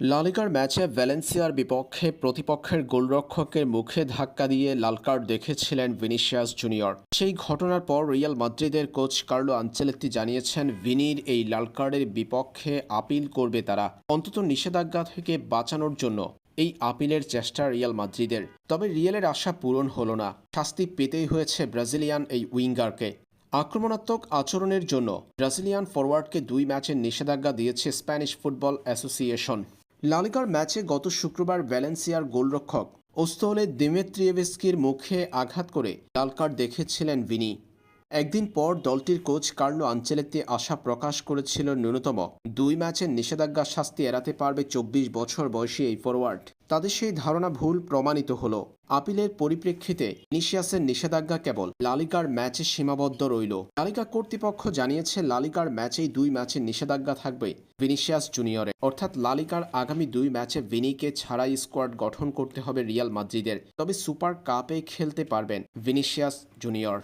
লালিগার ম্যাচে ভ্যালেন্সিয়ার বিপক্ষে প্রতিপক্ষের গোলরক্ষকের মুখে ধাক্কা দিয়ে লাল কার্ড দেখেছিলেন ভিনিসিয়াস জুনিয়র। সেই ঘটনার পর রিয়াল মাদ্রিদের কোচ কার্লো আঞ্চেলেত্তি জানিয়েছেন, ভিনির এই লাল কার্ডের বিপক্ষে আপিল করবে তারা, অন্তত নিষেধাজ্ঞা থেকে বাঁচানোর জন্য। এই আপিলের চেষ্টা রিয়াল মাদ্রিদের। তবে রিয়ালের আশা পূরণ হলো না। শাস্তি পেতেই হয়েছে ব্রাজিলিয়ান এই উইঙ্গারকে। আক্রমণাত্মক আচরণের জন্য ব্রাজিলিয়ান ফরওয়ার্ডকে দুই ম্যাচের নিষেধাজ্ঞা দিয়েছে স্প্যানিশ ফুটবল অ্যাসোসিয়েশন। লালিগার ম্যাচে গত শুক্রবার ভ্যালেন্সিয়ার গোলরক্ষক ওস্তলে দিমেত্রিয়েভস্কির মুখে আঘাত করে লাল কার্ড দেখেছিলেন ভিনি। একদিন পর দলটির কোচ কার্লো আঞ্চেলেতে আশা প্রকাশ করেছিল ন্যূনতম। দুই ম্যাচের নিষেধাজ্ঞা শাস্তি এড়াতে পারবে চব্বিশ বছর বয়সী এই ফরওয়ার্ড তাদের সেই ধারণা ভুল প্রমাণিত হলো। আপিলের পরিপ্রেক্ষিতে নিশিয়াসের নিষেধাজ্ঞা কেবল লালিকার ম্যাচে সীমাবদ্ধ রইল। লালিকা কর্তৃপক্ষ জানিয়েছে, লালিকার ম্যাচেই দুই ম্যাচের নিষেধাজ্ঞা থাকবে ভিনিসিয়াস জুনিয়রে অর্থাৎ লালিকার আগামী দুই ম্যাচে ভিনিকে ছাড়াই স্কোয়াড গঠন করতে হবে রিয়াল মাদ্রিদের। তবে সুপার কাপে খেলতে পারবেন ভিনিসিয়াস জুনিয়র।